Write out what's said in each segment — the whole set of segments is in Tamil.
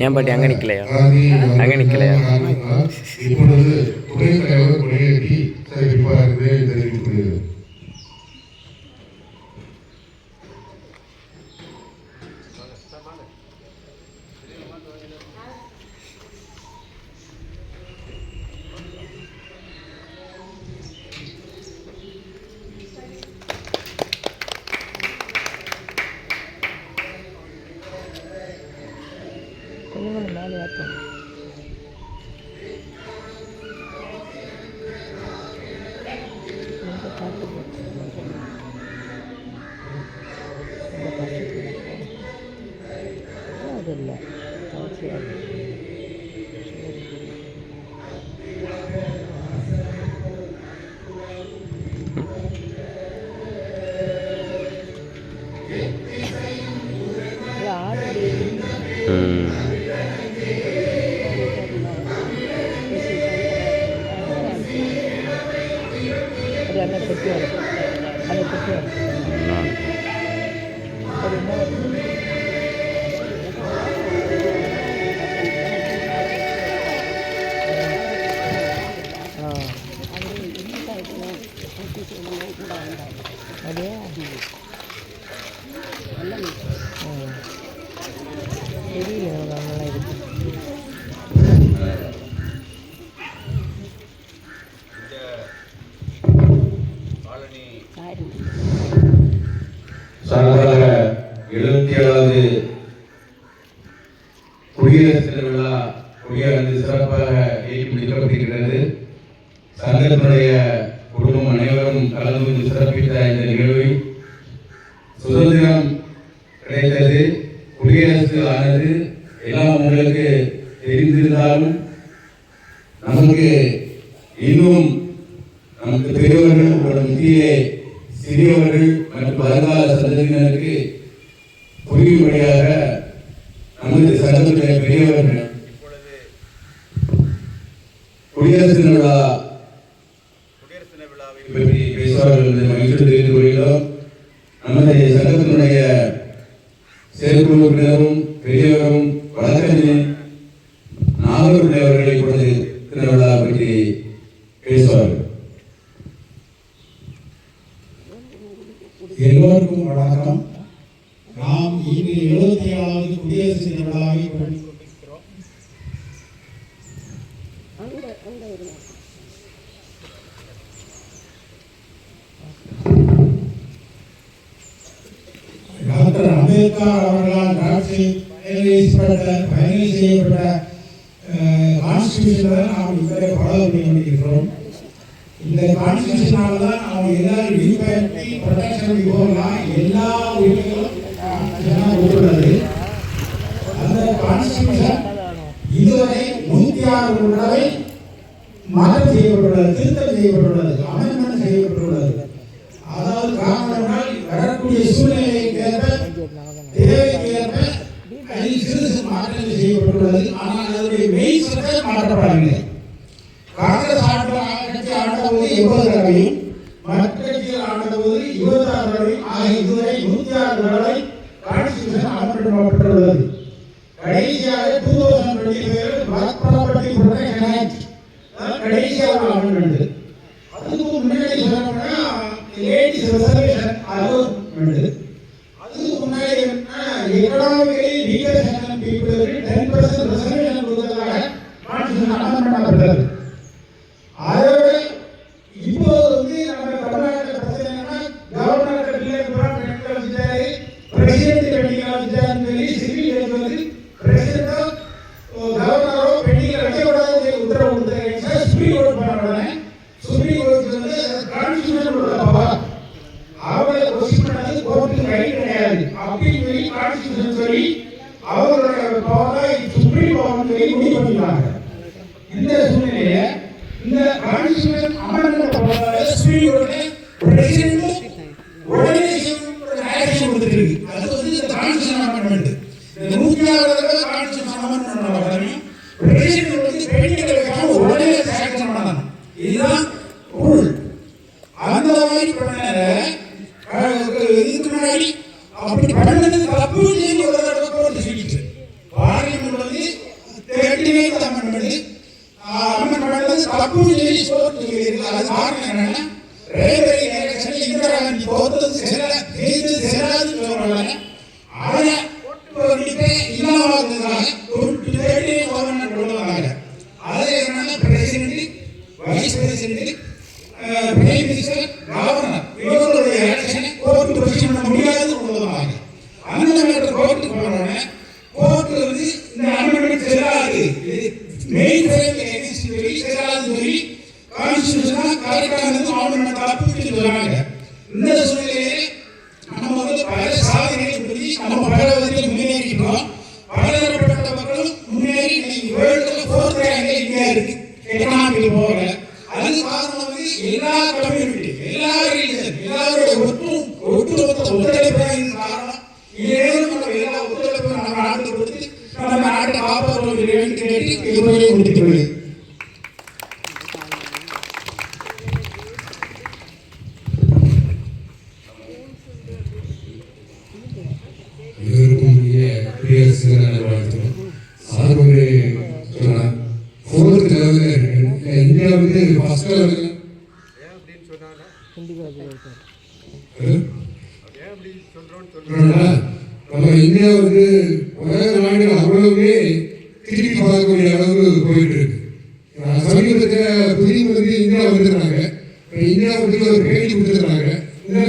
ஏன் பாட்டி அங்கே நிற்கலையா அங்கே நிற்கலையா இப்பொழுது துணைத் தலைவர் கொடியேற்றி தெரிவிப்பார் என்று 你懂。அது என்ன கொட்டி வரும் அது கொட்டி வரும் நான் அது என்ன வரும்? ஆ. அப்படியா ம். தெரியல எழுபத்தி ஏழாவது குடியரசு தின விழா கொடியானது சிறப்பாக ஏற்றி முடிக்கப்பட்டிருக்கிறது. சங்கத்தினுடைய குடும்பம் அனைவரும் கலந்து கொண்டு சிறப்பித்த இந்த நிகழ்வை சுதந்திரம் கிடைத்தது. குடியரசு ஆனது எல்லாம் உங்களுக்கு தெரிந்திருந்தாலும் நமக்கு இன்னும் நமக்கு பெரியவர்கள் உங்களோட முக்கிய சிறியவர்கள் மற்றும் வருங்கால சந்ததியினருக்கு புரியும்படியாக நமது சட்டத்துடைய பெரியவர்கள். குடியரசு விழா பற்றி பேசுவார்கள் மகிழ்ச்சி தெரிவித்துக் கொள்கிறோம் நமது சங்கத்தினுடைய செயற்குழு உறுப்பினரும் பெரியவரும் வழக்கறிஞர் நாகூர் அவர்களை இப்பொழுது திருவிழா பற்றி பேசுவார்கள் எல்லோருக்கும் வணக்கம் நாம் இன்று எழுபத்தி ஏழாவது குடியரசு தின விழாவை கொண்டாடி கொண்டிருக்கிறோம் டாக்டர் அம்பேத்கர் அவர்களால் டிராஃப்டில் ஃபைனலைஸ்பட்ட ஃபைனலைஸ் செய்யப்பட்ட கான்ஸ்டியூஷனை நாம் இதுவரை ஃபாலோ பண்ணி கொண்டிருக்கிறோம் இந்த கான்ஸ்டியூஷனால தான் நாம் எல்லாரும் ஈக்வாலிட்டி ப்ரொடெக்ஷன் போகலாம் எல்லா உரிமைகளும் கான்ஸ்டியூஷனாக அந்த கான்ஸ்டியூஷன் இதுவரை நூற்றி ஆறு தடவை மாற்றம் செய்யப்பட்டுள்ளது திருத்தம் செய்யப்பட்டுள்ளது. உள்ளது ஆனால் அதனுடைய மெய் சட்டம் மாற்றப்படவில்லை. காங்கிரஸ் ஆண்ட கட்சி ஆண்டபோது எண்பது தடவையும் மற்ற கட்சிகள் ஆண்டபோது இருபத்தி ஆறு தடவையும் ஆக இதுவரை நூத்தி ஆறு தடவை கான்ஸ்டியூஷன் கடைசியாக டூ தௌசண்ட் கடைசியாக அமல்படுத்தது அப்பீல் அப்படின்னு சொல்லி கான்ஸ்டியூஷன் சொல்லி அவங்களுடைய பவரை சுப்ரீம் பவர் சொல்லி முடிவு பண்ணிட்டாங்க. இந்த சூழ்நிலையில இந்த கான்ஸ்டியூஷன் அமெண்ட்மெண்ட் பவரை சுப்ரீம் கோர்ட்டு பிரசிடென்ட் உடனே ஆக்ஷன் கொடுத்துருக்கு. அது வந்து இந்த கான்ஸ்டியூஷன் அமெண்ட்மெண்ட் இந்த நூத்தி ஆறு கான்ஸ்டியூஷன் அமெண்ட்மெண்ட் பிரசிடென்ட் வந்து பெண்களை வைக்காம உடனே ஆக்ஷன் பண்ணணும் இதுதான் ரூல் அந்த மாதிரி பண்ணல இதுக்கு முன்னாடி அப்படி பண்ணது தப்பு சொல்லி ஒரு தடவை கோர்ட்டு சொல்லிட்டு பார்லிமெண்ட் வந்து தேர்ட்டி நைன் அமெண்ட்மெண்ட் அம்மன் வந்து தப்பு சொல்லி கோர்ட்டு அது காரணம் என்னன்னா ரேவரி எலெக்ஷன்ல இந்திரா காந்தி தோத்தது செல்ல ஜெயித்தது செல்லாதுன்னு சொல்றாங்க அவனை கண்டிப்பா இல்லாம இருந்ததுனால தேர்ட்டி கவர்மெண்ட் கொண்டு வந்தாங்க அது என்னன்னா president vice president prime minister governor தப்புன்னு இந்த சூழ்நிலையிலே நம்ம வந்து பல சாதனைகளை புரிஞ்சு நம்ம பல விதத்தில் முன்னேறிக்கிறோம் பலதரப்பட்ட மக்களும் முன்னேறி இன்னைக்கு வேர்ல்டுல ஃபோர்த் ரேங்க்ல இந்தியா இருக்கு. எக்கனாமிக்கு போகல. அது காரணம் வந்து எல்லா கம்யூனிட்டி எல்லா ரிலீஜன் எல்லாருடைய ஒட்டு ஒட்டுமொத்த ஒத்துழைப்பு காரணம் ஏன் நம்ம எல்லா ஒத்துழைப்பும் நம்ம நாட்டுக்கு கொடுத்து நம்ம நாட்டை காப்பாற்றுவோம் இறைவன் கேட்டு இதுவரை கொடுத்துள்ளது அனைவருக்கும் இனிய குடியரசு தின வாழ்த்துக்கள் சார்பு சொன்னார் ஃபோர்த் லெவலில் இருக்கு இந்தியா வந்து ஃபர்ஸ்ட் லெவலில் நம்ம இந்தியா வந்து உலக நாடுகள் அவ்வளவுமே திருப்பி பார்க்கக்கூடிய அளவுக்கு போயிட்டு இருக்கு. அஹ் சமீபத்தில் புதிய வந்து இந்தியா வந்திருந்தாங்க. இப்ப இந்தியா வந்து ஒரு பேட்டி கொடுத்துருக்காங்க. என்ன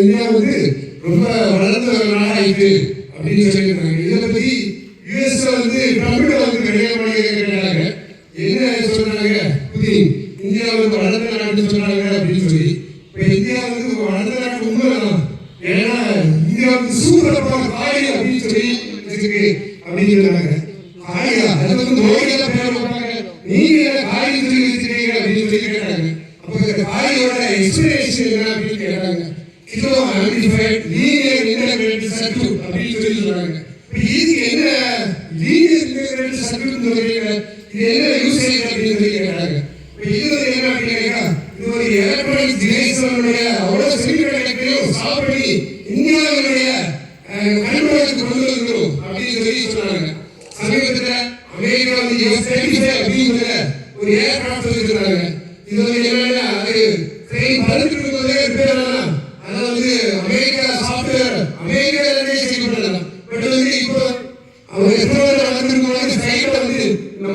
இந்தியா வந்து ரொம்ப வளர்ந்த நாடாயிட்டு அப்படின்னு சொல்லி இதை பத்தி யுஎஸ் வந்து ட்ரம்ப்ட வந்து கல்யாணம் கேட்கிறாங்க என்ன சொன்னாங்க புதின் வந்து வளர்ந்த நாடுன்னு சொன்னாங்க அப்படின்னு சொல்லி இப்ப இந்தியா வந்து வளர்ந்த நாடு உண்மைதான் ஏன்னா இந்தியா வந்து சூப்பரப்பா காய் அப்படின்னு சொல்லி அப்படின்னு சொன்னாங்க காயா அது வந்து நோய்கள் பேர் நீங்க என்ன காய் சொல்லி வச்சிருக்கீங்க அப்படின்னு சொல்லி கேட்டாங்க. அப்போ இந்த காயோட எக்ஸ்பிரேஷன் என்ன அப்படின்னு கேட்டாங்க. கிலோ ஆம்பிஃபைட் லீனியர் இன்டகிரேட்டட் அப்படின்னு சொல்லி சொன்னாங்க இதுக்கு என்ன லீனியர் இன்டகிரேட்டட் சொல்றீங்க? இது என்ன யூசேஜ் அப்படின்னு சொல்லி கேட்டாங்க. இப்ப இது என்ன அப்படின்னு இது ஒரு எலக்ட்ரானிக் டிவைஸ்களுடைய அவ்வளவு செமிகண்டக்டரையும் சால்வ் பண்ணி இந்தியாவினுடைய கண்ட்ரோலுக்கு கொண்டு வந்துடும் அப்படின்னு சொல்லி சொன்னாங்க. சமீபத்துல அமெரிக்கா வந்து எஃப் தேர்ட்டி ஃபைவ் அப்படிங்கிற ஒரு ஏர்கிராஃப்ட் வச்சிருக்காங்க இது வந்து என்னன்னா அது ட்ரெயின் பறந்துட்டு இருக்கும்போதே ரிப்பேர் ஆகலாம். அதை வந்து அமெரிக்கா சாஃப்ட்வேர் அமெரிக்காவிலே சரி பண்ணலாம். பட் வந்து இப்போ அவங்க எத்தனை வந்திருக்கும் ஃபிளைட்டை வந்து நம்ம